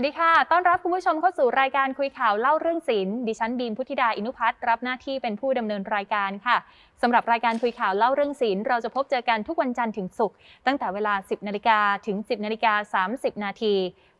สวัสดีค่ะ ต้อนรับคุณผู้ชมเข้าสู่รายการคุยข่าวเล่าเรื่องศิลป์ ดิฉันบีมพุทธิดา อินุพัฒน์รับหน้าที่เป็นผู้ดำเนินรายการค่ะ สำหรับรายการคุยข่าวเล่าเรื่องศิลเราจะพบเจอกันทุกวันจันทร์ถึงศุกร์ตั้งแต่เวลา 10นาฬิกาถึง 10นาฬิกา30 นาที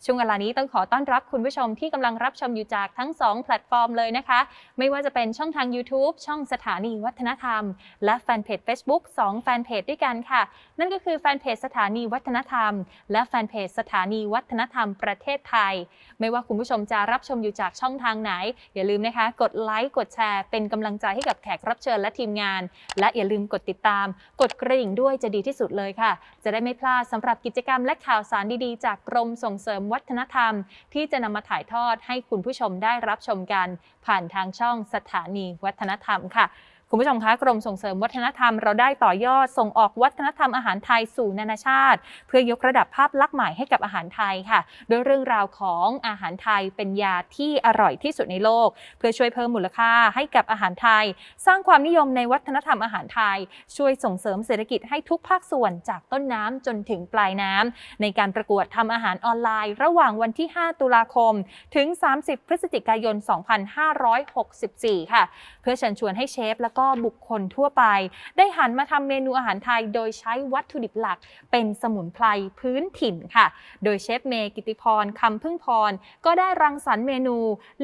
ช่วงเวลานี้ต้องขอต้อนรับคุณผู้ชมที่กำลังรับชมอยู่จากทั้ง 2 แพลตฟอร์มเลยนะคะ ไม่ว่าจะเป็นช่องทาง YouTube ช่องสถานีวัฒนธรรม และแฟนเพจ Facebook 2 แฟนเพจด้วยกันค่ะ นั่นก็คือแฟนเพจสถานีวัฒนธรรม และแฟนเพจสถานีวัฒนธรรมประเทศไทย ไม่ว่าคุณผู้ชมจะรับชมอยู่จากช่องทางไหน อย่าลืมนะคะ กดไลค์กดแชร์เป็นกำลังใจให้กับแขกรับเชิญและทีมงานและอย่าลืมกดติดตาม กดกระดิ่งด้วยจะดีที่สุดเลยค่ะ จะได้ไม่พลาดสำหรับกิจกรรมและข่าวสารดีๆ จากกรมส่งเสริมวัฒนธรรม ที่จะนำมาถ่ายทอดให้คุณผู้ชมได้รับชมกัน ผ่านทางช่องสถานีวัฒนธรรมค่ะ คุณผู้ชมคะกรมส่งเสริมวัฒนธรรมเราได้ต่อยอดส่งออกวัฒนธรรมอาหารไทยสู่นานาชาติ เพื่อยกระดับภาพลักษณ์ใหม่ให้กับอาหารไทยค่ะโดยเรื่องราวของอาหารไทยเป็นยาที่อร่อยที่สุดในโลก เพื่อช่วยเพิ่มมูลค่าให้กับอาหารไทย สร้างความนิยมในวัฒนธรรมอาหารไทย ช่วยส่งเสริมเศรษฐกิจให้ทุกภาคส่วนจากต้นน้ำจนถึงปลายน้ำในการประกวดทำอาหารออนไลน์ ระหว่างวันที่ 5 ตุลาคม ถึง 30 พฤศจิกายน 2564 ค่ะเพื่อเชิญชวนให้เชฟ และก็บุคคลทั่วไป ได้หันมาทำเมนูอาหารไทย โดยใช้วัตถุดิบหลัก เป็นสมุนไพรพื้นถิ่นค่ะ โดยเชฟเมย์กิติพรคำพึ่งพร ก็ได้รังสรรค์เมนู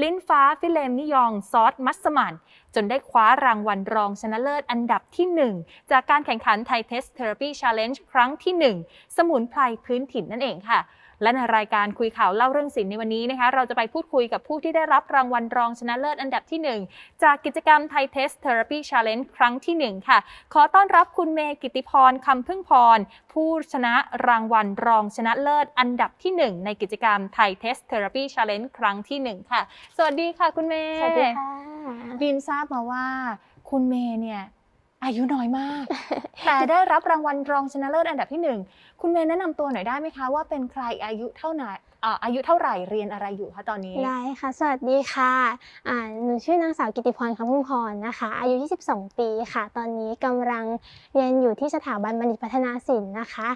ลิ้นฟ้าฟิเลมนิยองซอสมัสมั่นจนได้คว้ารางวัลรองชนะเลิศอันดับที่ 1 จากการแข่งขันไทยเทสเทอราปีชาเลนจ์ครั้งที่ 1 สมุนไพรพื้นถิ่นนั่นเองค่ะ และในรายการคุยข่าวเล่าเรื่องศิลป์ในวันนี้นะคะ เราจะไปพูดคุยกับผู้ที่ได้รับรางวัลรองชนะเลิศอันดับที่ 1 จากกิจกรรมไทยเทสเทอราปีชาเลนจ์ครั้งที่ 1 ค่ะ ขอต้อนรับคุณเมย์กิติพรคำพึ่งพร ผู้ชนะรางวัลรองชนะเลิศอันดับที่ 1 ในกิจกรรมไทยเทสเทอราปีชาเลนจ์ครั้งที่ 1 ค่ะ สวัสดีค่ะ คุณเมย์สวัสดีค่ะบีมทราบมาว่าคุณเมย์เนี่ย อายุน้อยมาก แต่ได้รับรางวัลรองชนะเลิศอันดับที่หนึ่งคุณเมย์แนะนำตัวหน่อยได้ไหมคะว่าเป็นใครอายุเท่าไหร่อ่าอายุเท่าไหร่เรียนอะไรอยู่คะตอนนี้ ได้ค่ะ สวัสดีค่ะอ่าหนูชื่อนางสาวกิติพรคำพุ่งพรนะคะ อายุ 22 ปีค่ะ ตอนนี้กำลังเรียนอยู่ที่สถาบันบัณฑิตพัฒนาศิลป์นะคะ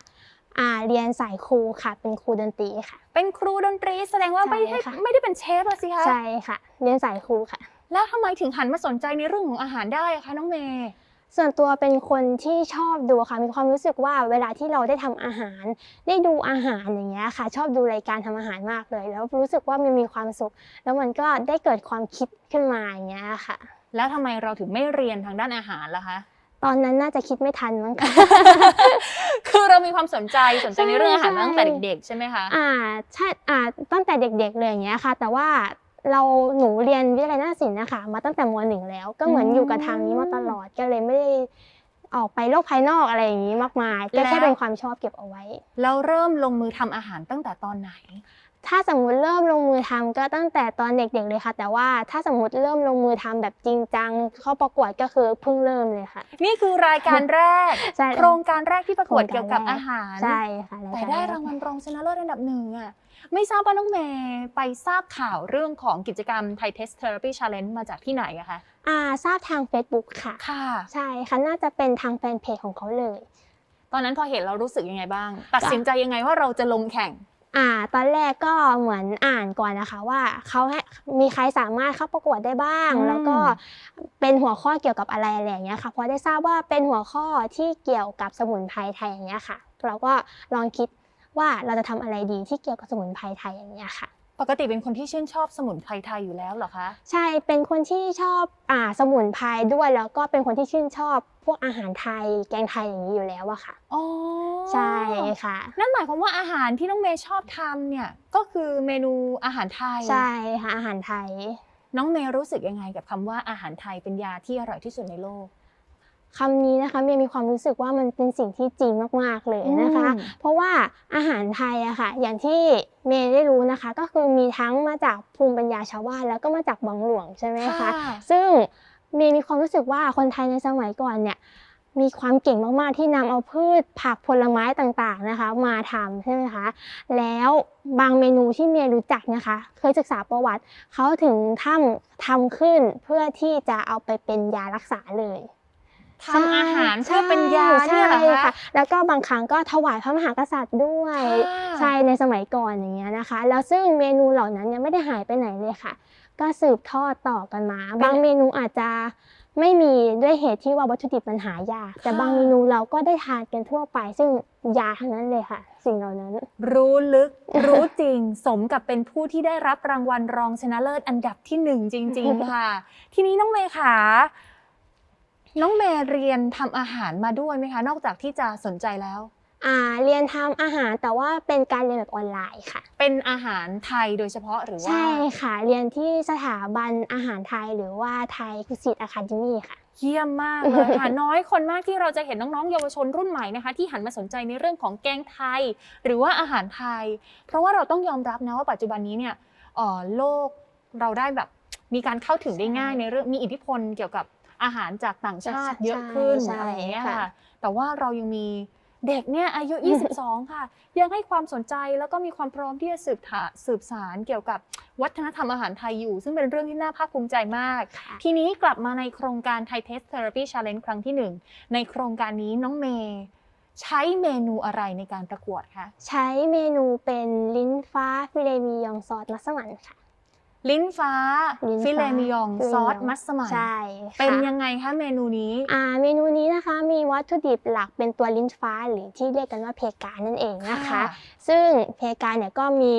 อ่าเรียนสายครูค่ะ เป็นครูดนตรีค่ะ เป็นครูดนตรีแสดงว่าไม่ใช่ได้ค่ะ ไม่ได้เป็นเชฟอะสิคะใช่ค่ะ เรียนสายครูค่ะ แล้วทำไมถึงหันมาสนใจในเรื่องของอาหารได้อะคะน้องเมย์ ส่วนตัวเป็นคนที่ชอบดูค่ะ มีความรู้สึกว่าเวลาที่เราได้ทำอาหาร ได้ดูอาหารอย่างเงี้ยค่ะ ชอบดูรายการทำอาหารมากเลย แล้วรู้สึกว่ามันมีความสุข แล้วมันก็ได้เกิดความคิดขึ้นมาอย่างเงี้ยค่ะ แล้วทำไมเราถึงไม่เรียนทางด้านอาหารล่ะคะตอนนั้นน่าจะคิดไม่ทันมั้งค่ะคือเรามีความสนใจสนใจใช่ในเรื่องอาหารใช่ตั้งแต่เด็กๆใช่ไหมคะ อ่าใช่อ่าตั้งแต่เด็กๆเลยอย่างเงี้ยค่ะ แต่ว่า เราหนูเรียนวิทยาลัยนาฏศิลป์นะคะมาตั้งแต่มหนึ่งแล้ว ก็เหมือนอืมอยู่กับทางนี้มาตลอดก็เลยไม่ได้ออกไปโลกภายนอกอะไรอย่างนี้มากมายก็แล้วแค่เป็นความชอบเก็บเอาไว้ แล้วเริ่มลงมือทำอาหารตั้งแต่ตอนไหน ถ้าสมมุติเริ่มลงมือทำก็ตั้งแต่ตอนเด็กๆเลยค่ะ แต่ว่าถ้าสมมุติเริ่มลงมือทำแบบจริงจังเข้าประกวดก็คือเพิ่งเริ่มเลยค่ะ นี่คือรายการแรกใช่โครงการแรกที่ประกวดโครงการเกี่ยวกับแรกอาหารใช่ค่ะแต่ได้รางวัลรองชนะเลิศอันดับหนึ่งอะไม่ทราบว่าน้องเมย์ไปทราบข่าวเรื่องของกิจกรรม Thai Test Therapy Challenge มาจากที่ไหนอะคะอ่าทราบทาง Facebook ค่ะค่ะ ใช่ค่ะน่าจะเป็นทางแฟนเพจของเขาเลย ตอนนั้นพอเห็นเรารู้สึกยังไงบ้าง ตัดสินใจยังไงว่าเราจะลงแข่ง อ่า ตอนแรกก็เหมือนอ่านก่อนนะคะว่าเขาให้มีใครสามารถเข้าประกวดได้บ้าง อืม แล้วก็เป็นหัวข้อเกี่ยวกับอะไรอะไรอย่างเงี้ยค่ะพอได้ทราบว่าเป็นหัวข้อที่เกี่ยวกับสมุนไพรไทยอย่างเงี้ยค่ะ เราก็ลองคิดว่าเราจะทำอะไรดีที่เกี่ยวกับสมุนไพรไทยอย่างเงี้ยค่ะ ปกติเป็นคนที่ชื่นชอบสมุนไพรไทยอยู่แล้วเหรอคะ ใช่เป็นคนที่ชอบอ่าสมุนไพรด้วยแล้วก็เป็นคนที่ชื่นชอบพวกอาหารไทย แกงไทยอย่างนี้อยู่แล้วอะค่ะ อ๋อใช่ค่ะ นั่นหมายความว่าอาหารที่น้องเมย์ชอบทำเนี่ยก็คือเมนูอาหารไทย ใช่ค่ะอาหารไทย น้องเมย์รู้สึกยังไงกับคำว่าอาหารไทยเป็นยาที่อร่อยที่สุดในโลก คำนี้นะคะเมย์มีความรู้สึกว่ามันเป็นสิ่งที่จริงมาก ๆ เลยนะคะอืมเพราะว่าอาหารไทยอะค่ะ อย่างที่เมย์ได้รู้นะคะ ก็คือมีทั้งมาจากภูมิปัญญาชาวบ้านแล้วก็มาจากบังหลวงใช่ไหมคะ ซึ่งเมย์มีความรู้สึกว่าคนไทยในสมัยก่อนเนี่ยมีความเก่งมากๆที่นำเอาพืชผักผลไม้ต่างๆนะคะ มาทำใช่ไหมคะ แล้วบางเมนูที่เมย์รู้จักนะคะ เคยศึกษาประวัติเขาถึงทำทำขึ้นเพื่อที่จะเอาไปเป็นยารักษาเลย ทำอาหารเพื่อเป็นยาเนี่ยเหรอใช่คะแล้วก็บางครั้งก็ถวายพระมหากษัตริย์ด้วยค่ะใช่ในสมัยก่อนอย่างเงี้ยนะคะ แล้วซึ่งเมนูเหล่านั้นเนี่ยไม่ได้หายไปไหนเลยค่ะ ก็สืบทอดต่อกันมา บางเมนูอาจจะไม่มีด้วยเหตุที่ว่าวัตถุดิบมันหายาก แต่บางเมนูเราก็ได้ทานกันทั่วไป ซึ่งยาทั้งนั้นเลยค่ะ สิ่งเหล่านั้น รู้ลึกรู้จริง สมกับเป็นผู้ที่ได้รับรางวัลรองชนะเลิศอันดับที่หนึ่งจริง ๆ ค่ะ ทีนี้น้องเมย์ค่ะ น้องเมย์เรียนทำอาหารมาด้วยไหมคะ นอกจากที่จะสนใจแล้ว อ่าเรียนทำอาหารแต่ว่าเป็นการเรียนแบบออนไลน์ค่ะ เป็นอาหารไทยโดยเฉพาะหรือว่า ใช่ค่ะ เรียนที่สถาบันอาหารไทยหรือว่าไทยคุสิตอะคาเดมี่ค่ะ เยี่ยมมากเลยค่ะ น้อยคนมากที่เราจะเห็นน้องๆ เยาวชนรุ่นใหม่นะคะ ที่หันมาสนใจในเรื่องของแกงไทย หรือว่าอาหารไทย เพราะว่าเราต้องยอมรับนะว่าปัจจุบันนี้เนี่ยเอ่อโลกเราได้แบบมีการเข้าถึงได้ง่ายในเรื่องมีอิทธิพลเกี่ยวกับ อาหารจากต่างชาติเยอะขึ้นใช่อะไรอย่างเงี้ยค่ะค่ะ แต่ว่าเรายังมีเด็กเนี่ยอายุ 22 ค่ะ ยังให้ความสนใจแล้วก็มีความพร้อมที่จะสืบถาสืบสารเกี่ยวกับวัฒนธรรมอาหารไทยอยู่ ซึ่งเป็นเรื่องที่น่าภาคภูมิใจมากค่ะทีนี้กลับมาในโครงการ Thai Taste Therapy Challenge ครั้งที่ 1 ในโครงการนี้น้องเมย์ใช้เมนูอะไรในการประกวดคะ ใช้เมนูเป็นลิ้นฟ้าฟิเลมียองซอสมัสมั่นค่ะ ลิ้นฟ้า ลิ้นฟ้าฟิเลมิยอง ฟิเลมิยอง ซอส มัสมั่นใช่ค่ะเป็นยังไงคะเมนูนี้ อ่าเมนูนี้นะคะมีวัตถุดิบหลักเป็นตัวลิ้นฟ้าหรือที่เรียกกันว่าเพกานั่นเองนะคะค่ะซึ่งเพกาเนี่ยก็มี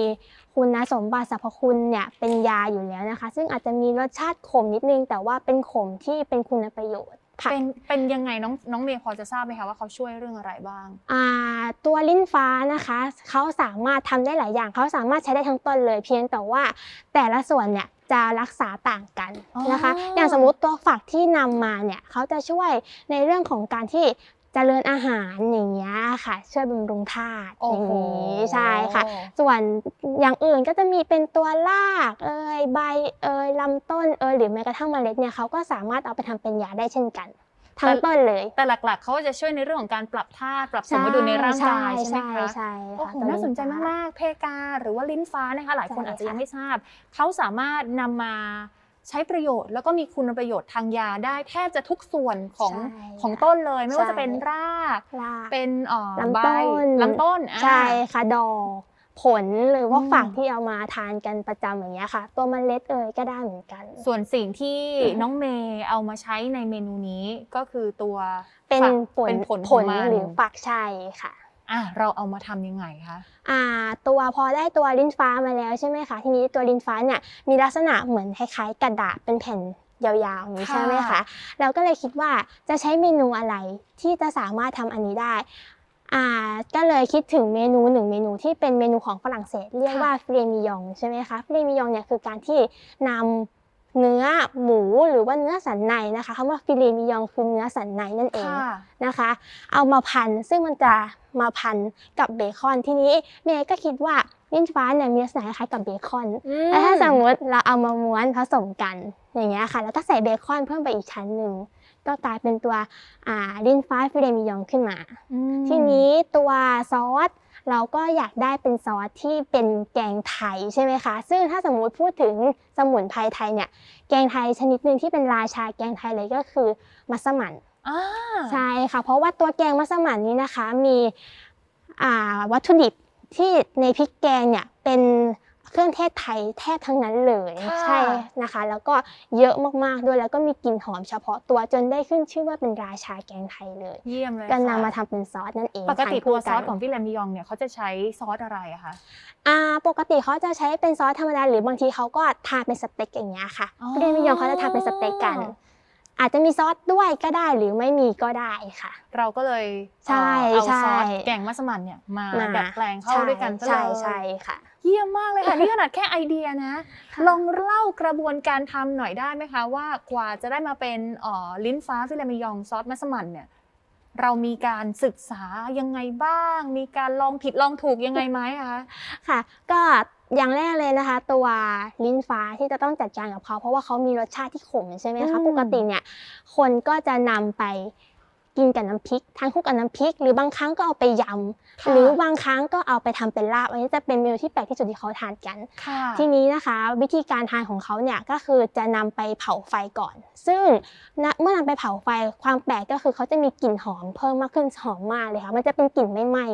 คุณสมบัติสรรพคุณเนี่ยเป็นยาอยู่แล้วนะคะ ซึ่งอาจจะมีรสชาติขมนิดนึง แต่ว่าเป็นขมที่เป็นคุณประโยชน์ ค่ะเป็นเป็นยังไงน้องน้องเมย์พอจะทราบไหมคะว่าเขาช่วยเรื่องอะไรบ้างอ่าตัวลิ้นฟ้านะคะเขาสามารถทำได้หลายอย่างเขาสามารถใช้ได้ทั้งต้นเลย เพียงแต่ว่าแต่ละส่วนเนี่ยจะรักษาต่างกันนะคะอ๋อออย่างสมมติตัวฝักที่นำมาเนี่ยเขาจะช่วยในเรื่องของการที่ เจริญอาหารอย่างเงี้ยค่ะ ช่วยบำรุงธาตุโอ้อย่างโหนี้ใช่ค่ะ ส่วนอย่างอื่นก็จะมีเป็นตัวรากเอยใบเอยลำต้นเอยหรือแม้กระทั่งเมล็ดเนี่ยเขาก็สามารถเอาไปทำเป็นยาได้เช่นกันทั้งต้นเลย แต่หลักๆ เขาจะช่วยในเรื่องของการปรับธาตุปรับสมดุลในร่างกายใช่ไหมคะใช่โอ้ค่ะโหตัวน่าสนใจฟ้มากๆเพกาหรือว่าลิ้นฟ้านะคะหลายคนใช่อาจจะยังค่ะไม่ทราบเขาสามารถนำมา ใช้ประโยชน์แล้วก็มีคุณประโยชน์ทางยาได้แทบจะทุกส่วนของใช่ของต้นเลย ไม่ว่าใช่ จะเป็นรากราก เป็นเอ่อลำใบต้น ลำต้นอ่าใช่ค่ะดอกผลหรือว่าอืม ฝักที่เอามาทานกันประจำอย่างเงี้ยค่ะ ตัวเมล็ดเอ่ยก็ได้เหมือนกัน ส่วนสิ่งที่อืมน้องเมย์เอามาใช้ในเมนูนี้ก็คือตัวเป็นฝักผลเป็นผลผของลมัน หรือฝักใช่ค่ะ อะเราเอามาทำยังไงคะอ่าตัวพอได้ตัวลิ้นฟ้ามาแล้วใช่ไหมคะทีนี้ตัวลิ้นฟ้าเนี่ยมีลักษณะเหมือนคล้ายๆ กระดาษเป็นแผ่นยาวๆอย่างนี้ค่ะใช่ไหมคะเราก็เลยคิดว่าจะใช้เมนูอะไรที่จะสามารถทำอันนี้ได้อ่าก็เลยคิดถึงเมนูหนึ่งเมนูที่เป็นเมนูของฝรั่งเศส เรียกว่าฟเรมิยองใช่ไหมคะฟเรมิยองเนี่ยคือการที่นำ เนื้อหมูหรือว่าเนื้อสันในนะคะคำว่าฟิเลมิยองคือเนื้อสันในนั่นเองค่ะนะคะ เอามาพันซึ่งมันจะมาพันกับเบคอนทีนี้เมย์ก็คิดว่าลิ้นฟ้าเนี่ยมีลักษณะคล้ายกับเบคอนแล้วถ้าสมมติเราเอามาม้วนผสมกันอย่างเงี้ยค่ะ แล้วก็ใส่เบคอนเพิ่มไปอีกชั้นหนึ่งก็กลายเป็นตัวอ่าลิ้นฟ้าฟิเลมิยองขึ้นมาอืมทีนี้ตัวซอส เราก็อยากได้เป็นซอสที่เป็นแกงไทยใช่ไหมคะ ซึ่งถ้าสมมุติพูดถึงสมุนไพรไทยเนี่ย แกงไทยชนิดหนึ่งที่เป็นราชาแกงไทยเลยก็คือมัสมั่นอ่าใช่ค่ะ เพราะว่าตัวแกงมัสมั่นนี้นะคะมีอ่าวัตถุดิบที่ในพริกแกงเนี่ยเป็น เครื่องเทศไทยแทบทั้งนั้นเลยค่ะ ใช่นะคะ แล้วก็เยอะมากๆด้วยแล้วก็มีกลิ่นหอมเฉพาะตัวจนได้ขึ้นชื่อว่าเป็นราชาแกงไทยเลยเยี่ยมเลยก็ค่ะนำมาทำเป็นซอสนั่นเองปกติทานตัวคู่ซอสนของพี่แลมมิยองเนี่ยเขาจะใช้ซอสอะไรอะคะอ่าปกติเขาจะใช้เป็นซอสธรรมดาหรือบางทีเขาก็ทานเป็นสเต็กอย่างเงี้ยค่ะอ๋อพี่เดมิยองเขาจะทานเป็นสเต็กกัน อาจจะมีซอสด้วยก็ได้หรือไม่มีก็ได้ค่ะ เราก็เลยใช่เอ่อเอาใช่ ซอสแกงมัสมั่นเนี่ยมามาดัดแปลงเข้าด้วยกันซะใช่เลย ใช่ค่ะ เยี่ยมมากเลยค่ะ นี่ขนาดแค่ไอเดียนะค่ะลองเล่ากระบวนการทำหน่อยได้ไหมคะ ว่ากว่าจะได้มาเป็นเอ่อลิ้นฟ้าฟิลามิยองซอสมัสมั่นเนี่ยเรามีการศึกษายังไงบ้าง มีการลองผิดลองถูกยังไงไหมอะคะค่ะ ก็อย่างแรกเลยนะคะ ตัวลิ้นฟ้าที่จะต้องจัดการกับเขาเพราะว่าเขามีรสชาติที่ขมใช่ไหมคะอืมปกติเนี่ยคนก็จะนำไป กินกับน้ำพริกทานคู่กับน้ำพริก หรือบางครั้งก็เอาไปยำค่ะหรือบางครั้งก็เอาไปทำเป็นลาบอันนี้จะเป็นเมนูที่แปลกที่สุดที่เขาทานกันค่ะทีนี้นะคะ วิธีการทานของเขาเนี่ยก็คือจะนำไปเผาไฟก่อน ซึ่งณเมื่อนำไปเผาไฟความแปลกก็คือเขาจะมีกลิ่นหอมเพิ่มมากขึ้นหอมมากเลยค่ะมันจะเป็นกลิ่นไม่ไหม้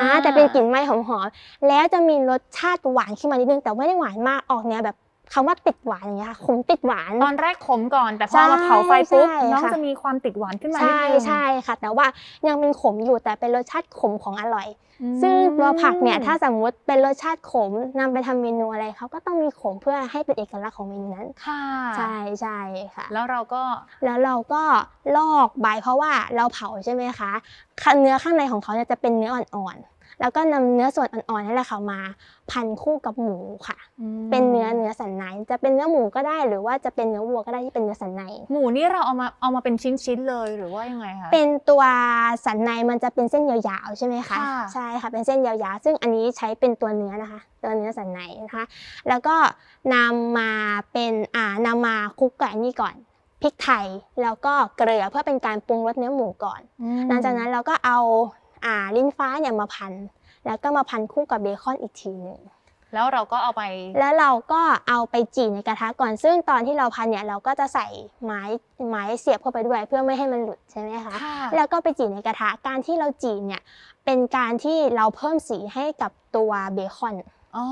อ่าแต่เป็นกลิ่นไหม้หอมๆแล้วจะมีรสชาติหวานขึ้นมานิดนึงแต่ไม่ได้หวานมากออกแนวแบบ คำว่าติดหวานอย่างเงี้ยค่ะขมติดหวานตอนแรกขมก่อนแต่พใช่อมาเผาไฟปุ๊บใช่น้องค่ะจะมีความติดหวานขึ้นมานิดใช่นึงใช่ค่ะ แต่ว่ายังเป็นขมอยู่แต่เป็นรสชาติขมของอร่อยอืมซึ่งตัวผักเนี่ยถ้าสมมุติเป็นรสชาติขมนำไปทำเมนูอะไรเขาก็ต้องมีขมเพื่อให้เป็นเอกลักษณ์ของเมนูนั้นค่ะใช่ใช่ค่ะ แล้วเราก็แล้วเราก็ลอกใบเพราะว่าเราเผาใช่ไหมคะค่ะเนื้อข้างในของเขาเนี่ยจะเป็นเนื้ออ่อนๆ แล้วก็นำเนื้อส่วนอ่อนๆนั่นแหละค่ะมาพันคู่กับหมูค่ะอืมเป็นเนื้อเนื้อสันในจะเป็นเนื้อหมูก็ได้หรือว่าจะเป็นเนื้อวัวก็ได้ที่เป็นเนื้อสันใน หมูนี่เราเอามาเอามาเป็นชิ้นๆเลยหรือว่ายังไงคะเป็นตัวสันในมันจะเป็นเส้นยาวๆใช่ไหมคะค่ะใช่ค่ะเป็นเส้นยาวๆ ซึ่งอันนี้ใช้เป็นตัวเนื้อนะคะ ตัวเนื้อสันในนะคะ แล้วก็นำมาเป็นอ่านำมาคลุกกับอันนี้ก่อนพริกไทยแล้วก็เกลือเพื่อเป็นการปรุงรสเนื้อหมูก่อนอืมหลังจากนั้นเราก็เอาอ่า ลิ้นฟ้าเนี่ยมาพัน แล้วก็มาพันคู่กับเบคอนอีกทีหนึ่งแล้วเราก็เอาไป แล้วเราก็เอาไปจี่ในกระทะก่อน ซึ่งตอนที่เราพันเนี่ยเราก็จะใส่ไม้ไม้เสียบเข้าไปด้วยเพื่อไม่ให้มันหลุดใช่ไหมคะค่ะแล้วก็ไปจี่ในกระทะ การที่เราจี่เนี่ยเป็นการที่เราเพิ่มสีให้กับตัวเบคอนอ๋อ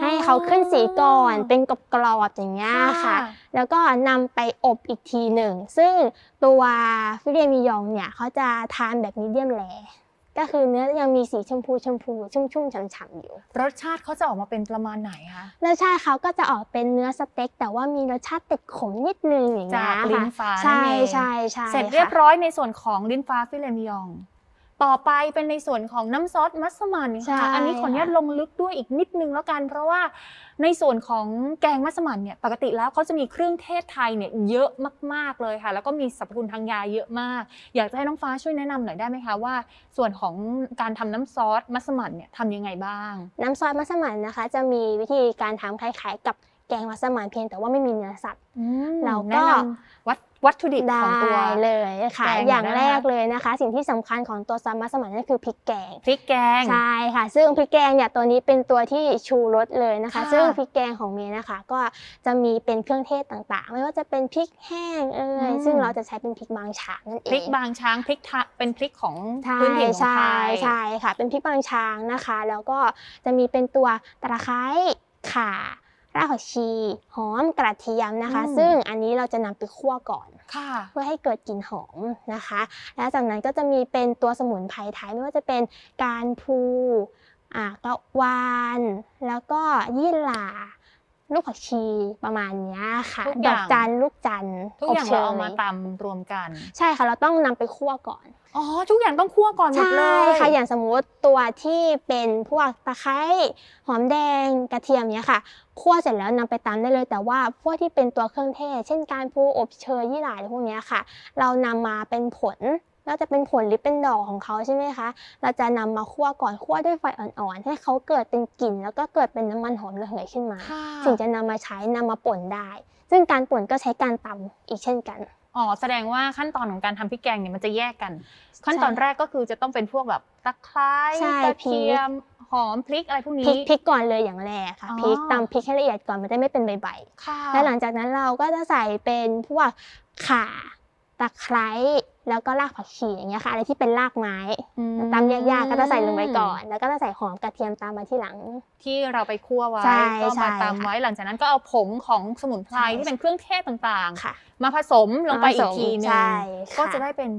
ให้เขาขึ้นสีก่อนเป็นกรอบๆอย่างเงี้ยค่ะ แล้วก็นำไปอบอีกทีหนึ่ง ซึ่งตัวฟิเลมิยองเนี่ยเขาจะทานแบบมีเดียมแร ก็คือเนื้อยังมีสีชมพูชมพูชุ่มๆฉ่ำๆอยู่ รสชาติเขาจะออกมาเป็นประมาณไหนคะรสชาติเขาก็จะออกเป็นเนื้อสเต็ก แต่ว่ามีรสชาติติดขมนิดนึงอย่างเงี้จากยลิ้นค่ะฟ้าใช่นั่นเองใช่ใช่เสร็จเรียบค่ะร้อยในส่วนของลิ้นฟ้าฟิเลมิยอง ต่อไปเป็นในส่วนของน้ำซอสมัสมั่นใช่ค่ะอันนี้ขออนุญาตค่ะลงลึกด้วยอีกนิดนึงแล้วกัน เพราะว่าในส่วนของแกงมัสมั่นเนี่ยปกติแล้วเขาจะมีเครื่องเทศไทยเนี่ยเยอะมากๆเลยค่ะ แล้วก็มีสรรพคุณทางยาเยอะมาก อยากจะให้น้องฟ้าช่วยแนะนำหน่อยได้ไหมคะว่า ส่วนของการทำน้ำซอสมัสมั่นเนี่ยทำยังไงบ้าง น้ำซอสมัสมั่นนะคะ จะมีวิธีการทำคล้ายๆ กับแกงมัสมั่นเพียงแต่ว่าไม่มีเนื้อสัตว์ เราก็ แนะนำวัต วัตถุดิบของตัวได้เลยค่ะแกงอย่างนะคะแรกเลยนะคะ สิ่งที่สำคัญของตัวซอสมัสมั่นนั่นคือพริกแกงพริกแกงใช่ค่ะ ซึ่งพริกแกงเนี่ยตัวนี้เป็นตัวที่ชูรสเลยนะคะค่ะซึ่งพริกแกงของเมย์นะคะ ก็จะมีเป็นเครื่องเทศต่างๆ ไม่ว่าจะเป็นพริกแห้งเอ่ยซึ่งเราจะใช้เป็นพริกบางฉางนั่นเองพริกบางช้างพริกทะเป็นพริกของใช่พื้นถิ่นของใช่ไทยใช่ค่ะ เป็นพริกบางช้างนะคะ แล้วก็จะมีเป็นตัวตะไคร้ข่า รากผักชีหอมกระเทียมนะคะอืมซึ่งอันนี้เราจะนำไปคั่วก่อนค่ะเพื่อให้เกิดกลิ่นหอมนะคะ แล้วจากนั้นก็จะมีเป็นตัวสมุนไพรไทยไม่ว่าจะเป็นการพลูอ่ากระวาน แล้วก็ยี่หร่า ลูกผักชีประมาณเนี้ยค่ะ ทุกอดย่าง อกจันลูกจันทุกอย่างบชเราเอามาตำรวมกัน ใช่ค่ะ เราต้องนำไปคั่วก่อน อ๋อ ทุกอย่างต้องคั่วก่อนหมดใช่เลยค่ะอย่างสมมุติตัวที่เป็นพวกตะไคร้หอมแดงกระเทียมเนี้ยค่ะคั่วเสร็จแล้วนำไปตำได้เลย แต่ว่าพวกที่เป็นตัวเครื่องเทศ เช่นการพลูอบเชยยี่หร่าอะไรพวกเนี้ยค่ะ เรานำมาเป็นผล แล้วจะเป็นผลหรือเป็นดอกของเขาใช่ไหมคะ เราจะนำมาคั่วก่อนคั่วด้วยไฟอ่อนๆ ให้เขาเกิดเป็นกลิ่น แล้วก็เกิดเป็นน้ำมันหอมระเหยขึ้นมาค่ะถึงจะนำมาใช้นำมาป่นได้ ซึ่งการป่นก็ใช้การตำอีกเช่นกัน อ๋อ แสดงว่าขั้นตอนของการทำพริกแกงเนี่ยมันจะแยกกัน ขั้นตอนแรกก็คือจะต้องเป็นพวกแบบตะไคร้ใช่กระเทียมหอมพริกอะไรพวกพรินี้กพริกก่อนเลยอย่างแรกค่ะอ๋อพริกตำพริกให้ละเอียดก่อนมันจะไม่เป็นใบๆค่ะแล้วหลังจากนั้นเราก็จะใส่เป็นพวกข่า ตะไคร้แล้วก็รากผักชีอย่างเงี้ยค่ะอะไรที่เป็นรากไม้อืมตำยากๆก็จะใส่ลงไปก่อน แล้วก็จะใส่หอมกระเทียมตามมาที่หลัง ที่เราไปคั่วไว้ใช่ก็ใช่มาตำไว้หลังจากนั้นก็เอาผงของสมุนไพรใช่ที่เป็นเครื่องเทศต่างค่ะๆมาผสมลงไปอีกทีหนึใช่งค่ะก็จะได้เป็น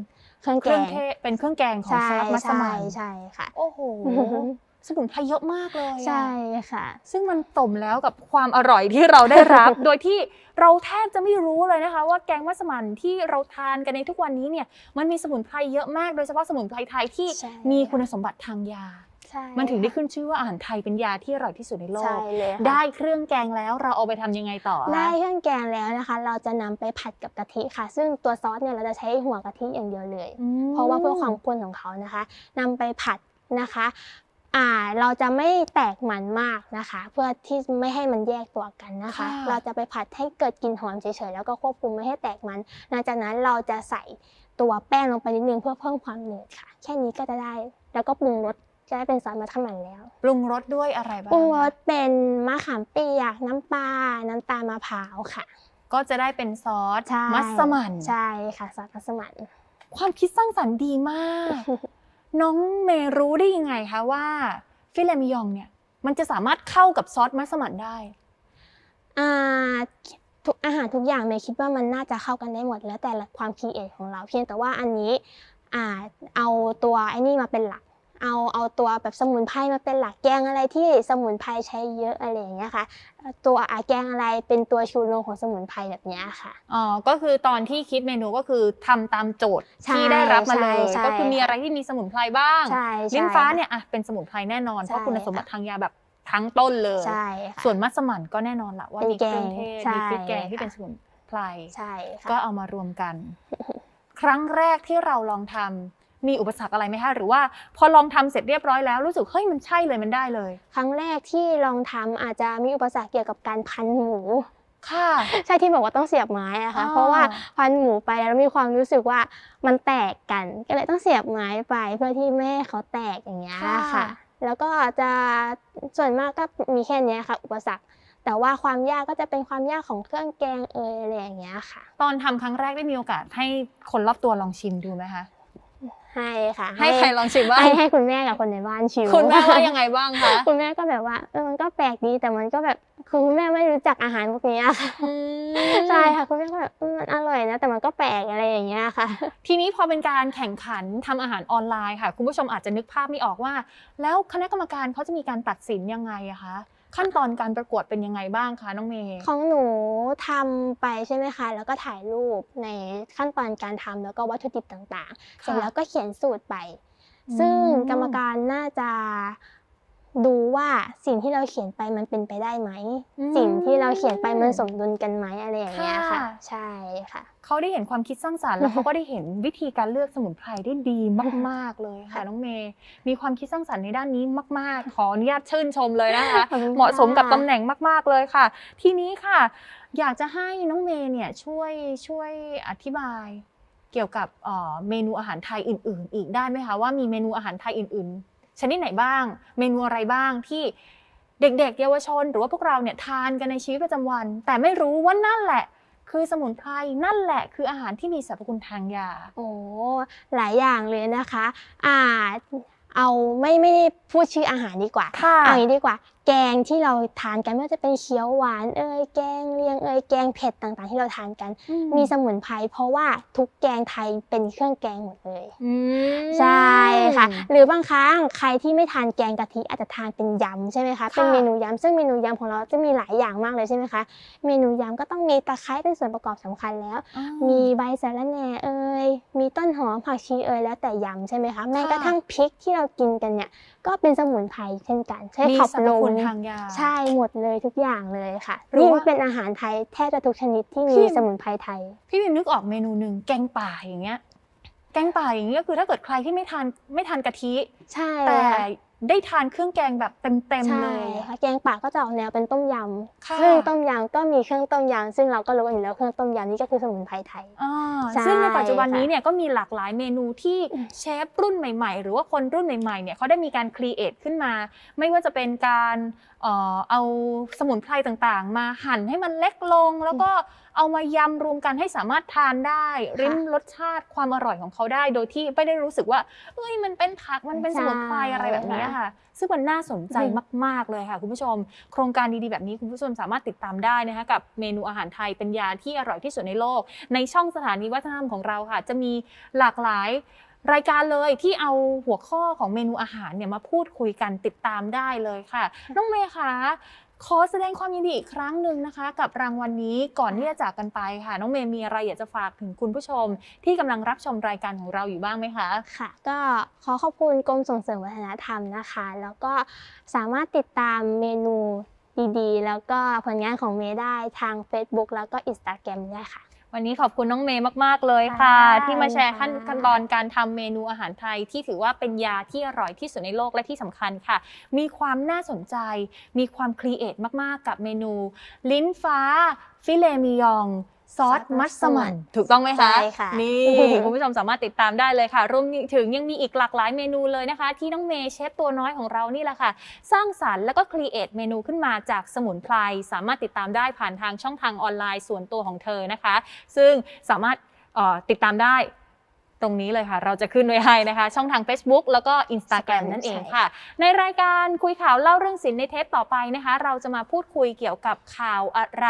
เครื่องเคแกรื่องงเทศเป็นเครื่องแกงของใช่ซอสมัสใช่มั่นใช่ค่ะ โอ้โห สมุนไพรเยอะมากเลยอะใช่ค่ะ ซึ่งมันสมแล้วกับความอร่อยที่เราได้รับ โดยที่เราแทบจะไม่รู้เลยนะคะ ว่าแกงมัสมั่นที่เราทานกันในทุกวันนี้เนี่ยมันมีสมุนไพรเยอะมากโดยเฉพาะสมุนไพรไทยที่ใช่มีคุณสมบัติทางยาใช่มันถึงได้ขึ้นชื่อว่าอาหารไทยเป็นยาที่อร่อยที่สุดในโลใช่กเลยค่ะได้เครื่องแกงแล้วเราเอาไปทำยังไงต่อคะได้เครื่องแกงแล้วนะคะ เราจะนำไปผัดกับกะทิค่ะ ซึ่งตัวซอสเนี่ยเราจะใช้หัวกะทิอย่างเดียวเลยอืมเพราะว่าเพื่อความข้นของเขานะคะนำไปผัดนะคะ อ่าเราจะไม่แตกมันมากนะคะ เพื่อที่ไม่ให้มันแยกตัวกันนะคะ ค่ะ เราจะไปผัดให้เกิดกลิ่นหอมเฉยๆแล้วก็ควบคุมไม่ให้แตกมัน หลังจากนั้นเราจะใส่ตัวแป้งลงไปนิดนึงเพื่อเพิ่มความหนืดค่ะ แค่นี้ก็จะได้ แล้วก็ปรุงรสจะได้เป็นซอสมัสมั่นแล้วปรุงรสด้วยอะไรบ้างปรุงรสเป็นมะขามเปียกน้ำปลาน้ำตาลมะพร้าวค่ะ ก็จะได้เป็นซอสใช่ มัสมั่นใช่ค่ะซอสมัสมั่น ความคิดสร้างสรรค์ดีมาก น้องเมย์รู้ได้ยังไงคะว่าฟิเลมิยองเนี่ยมันจะสามารถเข้ากับซอสมัสมั่นได้ อ่าทุกอาหารทุกอย่างเมย์คิดว่ามันน่าจะเข้ากันได้หมด แล้วแต่ละความคิดเอทของเราเพียงแต่ว่าอันนี้อ่าเอาตัวไอ้นี่มาเป็นหลัก เอาเอาตัวแบบสมุนไพรมาเป็นหลักแกงอะไรที่สมุนไพรใช้เยอะอะไรอย่างเงี้ยค่ะ ตัวอาแกงอะไรเป็นตัวชูโรงของสมุนไพรแบบเนี้ยค่ะ อ๋อ ก็คือตอนที่คิดเมนูก็คือทำตามโจทย์ใช่ที่ได้รับมาเลยใช่ใช่ก็คือมีอะไรที่มีสมุนไพรบ้างใช่ใช่ลิ้นฟ้าเนี่ยอะเป็นสมุนไพรแน่นอนใช่เพราะคุณสมบัติทางยาแบบทั้งต้นเลยใช่ค่ะส่วนมัสมั่นก็แน่นอนละว่าเป็นมีเครื่องเทศแกงมีพริกแกงใช่ที่เป็นค่ะสมุนไพรใช่ค่ะก็เอามารวมกัน ครั้งแรกที่เราลองทำ มีอุปสรรคอะไรไหมคะหรือว่าพอลองทำเสร็จเรียบร้อยแล้วรู้สึกเฮ้ยมันใช่เลยมันได้เลย ครั้งแรกที่ลองทำอาจจะมีอุปสรรคเกี่ยวกับการพันหมูค่ะใช่ที่บอกว่าต้องเสียบไม้อะค่ะอ่าเพราะว่าพันหมูไปแล้วมีความรู้สึกว่ามันแตกกันก็เลยต้องเสียบไม้ไปเพื่อที่ไม่ให้เขาแตกอย่างเงี้ยค่ะ แล้วก็จะส่วนมากก็มีแค่เนี้ยค่ะ อุปสรรค แต่ว่าความยากก็จะเป็นความยากของเครื่องแกงเอยอะไรอย่างเงี้ยค่ะ ตอนทำครั้งแรกได้มีโอกาสให้คนรอบตัวลองชิมดูไหมคะ ให้ค่ะ ให้ใครลองชิมบ้างให้ให้คุณแม่กับคนในบ้านชิมคุณแม่ว่ายังไงบ้างคะคุณแม่ก็แบบว่าเออมันก็แปลกดีแต่มันก็แบบคือคุณแม่ไม่รู้จักอาหารพวกเนี้ยค่ะอืมใช่ค่ะคุณแม่ก็แบบเออมันอร่อยนะแต่มันก็แปลกอะไรอย่างเงี้ยค่ะ ทีนี้พอเป็นการแข่งขันทำอาหารออนไลน์ค่ะ คุณผู้ชมอาจจะนึกภาพไม่ออกว่า แล้วคณะกรรมการเขาจะมีการตัดสินยังไงอะคะ ขั้นตอนการประกวดเป็นยังไงบ้างคะน้องเมย์ของหนูทำไปใช่ไหมคะ แล้วก็ถ่ายรูปในขั้นตอนการทำแล้วก็วัตถุดิบต่างๆ เสร็จแล้วก็เขียนสูตรไปอืมซึ่งกรรมการน่าจะ ดูว่าสิ่งที่เราเขียนไปมันเป็นไปได้ไหมอืมสิ่งที่เราเขียนไปมันสมดุลกันไหมอะไรอย่างเงี้ยค่ะค่ะ ใช่ค่ะ เขาได้เห็นความคิดสร้างสรรค์แล้วเขาก็ได้เห็นวิธีการเลือกสมุนไพรได้ดีมาก ๆเลยค่ะค่ะน้องเมย์มีความคิดสร้างสรรค์ในด้านนี้มาก ๆ ขออนุญาตชื่นชมเลยนะคะขอบคุณค่ะเหมาะสมกับตำแหน่งมาก ๆเลยค่ะ ทีนี้ค่ะ อยากจะให้น้องเมย์เนี่ยช่วยช่วยอธิบาย เกี่ยวกับเอ่อเมนูอาหารไทยอื่น ๆ อีกได้ไหมคะว่ามีเมนูอาหารไทยอื่น ๆ ชนิดไหนบ้าง เมนูอะไรบ้างที่เด็กๆ เยาวชน หรือว่าพวกเราเนี่ยทานกันในชีวิตประจำวัน แต่ไม่รู้ว่านั่นแหละคือสมุนไพรนั่นแหละคืออาหารที่มีสรรพคุณทางยา โอ้หลายอย่างเลยนะคะ อ่าเอาไม่ไม่ได้พูดชื่ออาหารดีกว่าค่ะเอาอย่างนี้ดีกว่าแกงที่เราทานกันไม่ว่าจะเป็นเขียวหวานเอ่ยแกงเลียงเอ่ยแกงเผ็ดต่างๆ ที่เราทานกัน มีสมุนไพรเพราะว่าทุกแกงไทยเป็นเครื่องแกงหมดเลยอืมใช่ค่ะ หรือบางครั้งใครที่ไม่ทานแกงกะทิอาจจะทานเป็นยำใช่ไหมคะค่ะเป็นเมนูยำซึ่งเมนูยำของเราจะมีหลายอย่างมากเลยใช่ไหมคะเมนูยำก็ต้องมีตะไคร้เป็นส่วนประกอบสำคัญแล้วอ่ามีใบสะระแหน่เอ่ยมีต้นหอมผักชีเอ่ยแล้วแต่ยำใช่ไหมคะแม้กระทั่งพริกที่เรากินกันเนี่ย ก็เป็นสมุนไพรเช่นกัน ใช้มีขับสรรพลมคุณทางยา ใช่หมดเลยทุกอย่างเลยค่ะหรือยิ่งว่าเป็นอาหารไทยแทบจะทุกชนิดที่มีพี่สมุนไพรไทย พี่วิมนึกออกเมนูหนึ่งแกงป่าอย่างเงี้ย แกงป่าอย่างเงี้ยก็คือถ้าเกิดใครที่ไม่ทานไม่ทานกะทิ ใช่แต่ค่ะ ได้ทานเครื่องแกงแบบเต็มๆใช่เลย ค่ะแกงป่าก็จะออกแนวเป็นต้มยค่ะำซึ่งต้มยำก็มีเครื่องต้มยำซึ่งเราก็รู้กันอยู่แล้วเครื่องต้มยำนี่ก็คือสมุนไพรไทยอ่าใช่ซึ่งในปัจจุบันนี้ค่ะเนี่ยก็มีหลากหลายเมนูที่เชฟรุ่นใหม่ ๆ หรือว่าคนรุ่นใหม่ๆเนี่ยเขาได้มีการครีเอทขึ้นมา ไม่ว่าจะเป็นการ เอ่อเอาสมุนไพรต่างๆ มาหั่นให้มันเล็กลง แล้วก็เอามายำรวมกันให้สามารถทานได้ ริมรสชาติความอร่อยของเขาได้ โดยที่ไม่ได้รู้สึกว่าเอ้ยมันเป็นผักมันเป็นสมุนไพรอะไรแบบนี้ค่ะ ซึ่งมันน่าสนใจมาก ๆเลยค่ะ คุณผู้ชม โครงการดีๆแบบนี้คุณผู้ชมสามารถติดตามได้นะคะกับเมนูอาหารไทยเป็นยาที่อร่อยที่สุดในโลก ในช่องสถานีวัฒนธรรมของเราค่ะ จะมีหลากหลาย รายการเลยที่เอาหัวข้อของเมนูอาหารเนี่ยมาพูดคุยกันติดตามได้เลยค่ะ น้องเมย์คะขอแสดงความยินดีอีกครั้งหนึ่งนะคะ กับรางวัลนี้ก่อนที่จะจากกันไปค่ะ น้องเมย์มีอะไรอยากจะฝากถึงคุณผู้ชม ที่กำลังรับชมรายการของเราอยู่บ้างไหมคะค่ะ ก็ขอขอบคุณกรมส่งเสริมวัฒนธรรมนะคะ แล้วก็สามารถติดตามเมนูดีๆ แล้วก็ผลงานของเมย์ได้ทาง Facebook แล้วก็ Instagram ด้วยค่ะ วันนี้ขอบคุณน้องเมย์มาก ๆ เลยค่ะค่ะที่มาแชร์ขั้นค่ะ ขั้นตอนการทำเมนูอาหารไทย ที่ถือว่าเป็นยาที่อร่อยที่สุดในโลกและที่สำคัญค่ะ มีความน่าสนใจ มีความครีเอทมาก ๆ กับเมนู ลิ้นฟ้า ฟิเลมิยอง ซอสมัสมั่นถูกต้องไหมคะ ใช่ค่ะ นี่คุณผู้ชมสามารถติดตามได้เลยค่ะ รวมถึงยังมีอีกหลากหลายเมนูเลยนะคะ ที่น้องเมย์เชฟตัวน้อยของเรานี่แหละค่ะ สร้างสรรค์แล้วก็ครีเอทเมนูขึ้นมาจากสมุนไพรสามารถติดตามได้ผ่านทางช่องทางออนไลน์ส่วนตัวของเธอนะคะ ซึ่งสามารถเอ่อติดตามได้ ตรงนี้เลยค่ะ เราจะขึ้นไว้ให้นะคะ ช่องทาง Facebook แล้วก็ Instagram นั่นเองค่ะ ในรายการคุยข่าวเล่าเรื่องศิลป์ในเทปต่อไปนะคะ เราจะมาพูดคุยเกี่ยวกับข่าวอะไร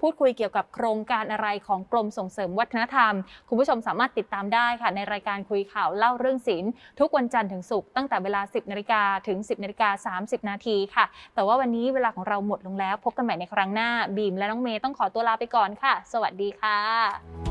พูดคุยเกี่ยวกับโครงการอะไรของกรมส่งเสริมวัฒนธรรม คุณผู้ชมสามารถติดตามได้ค่ะ ในรายการคุยข่าวเล่าเรื่องศิลป์ทุกวันจันทร์ถึงศุกร์ตั้งแต่เวลา 10นาฬิกาถึง 10นาฬิกา30 นาทีค่ะ แต่ว่าวันนี้เวลาของเราหมดลงแล้ว พบกันใหม่ในครั้งหน้าบีมและน้องเมย์ต้องขอตัวลาไปก่อนค่ะ สวัสดีค่ะ